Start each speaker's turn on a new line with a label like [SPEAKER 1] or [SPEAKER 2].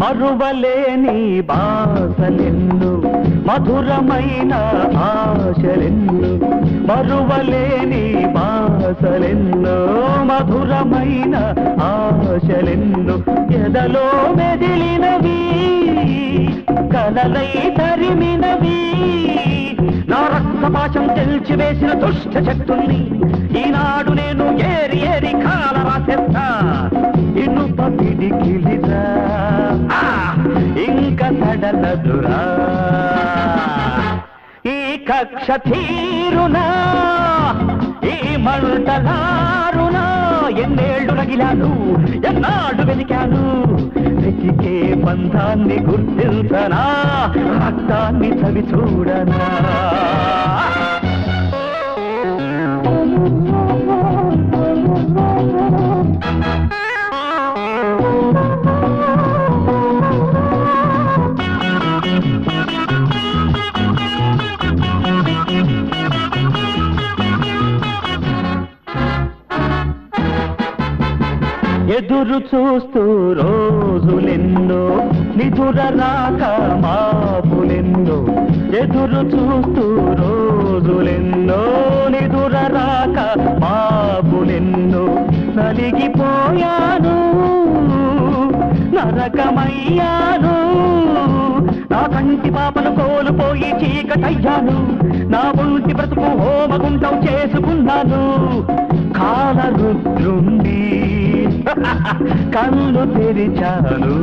[SPEAKER 1] మరువలేని బాసలెన్ను మధురమైన ఆశలెన్ను. మరువలేని బాసలెన్ను మధురమైన ఆశలెన్ను. ఎదలో మెదిలినవి కలలై తరిమినవి. నా రక్తపాశం తెలిచివేసిన దుష్ట శక్తుల్ని ఈనాడు నేను ఏ పిడికిలిరా. ఇంక తడలదురా ఈ కక్ష తీరునా? ఈ మంటలారునా? ఎన్నేళ్ళు రగిలాను ఎన్నాడు వెతికాను? వెతికే బంధాన్ని గుర్తించనా? రక్తాన్ని చవి చూడనా? ఎదురు చూస్తూ రోజులెందో నిధుర రాక మాపులెందో ఎదురు చూస్తూ రోజులెందో నిధుర రాక మాపులెందో నలిగిపోయాను నరకమయ్యాను. నా కంటి పాపను కోల్పోయి చీకటయ్యాను. నా ఒంటి బ్రతుకు హోమగుండం చేసుకున్నాను. కాలరుద్రు కళ్ళు తెరిచాను.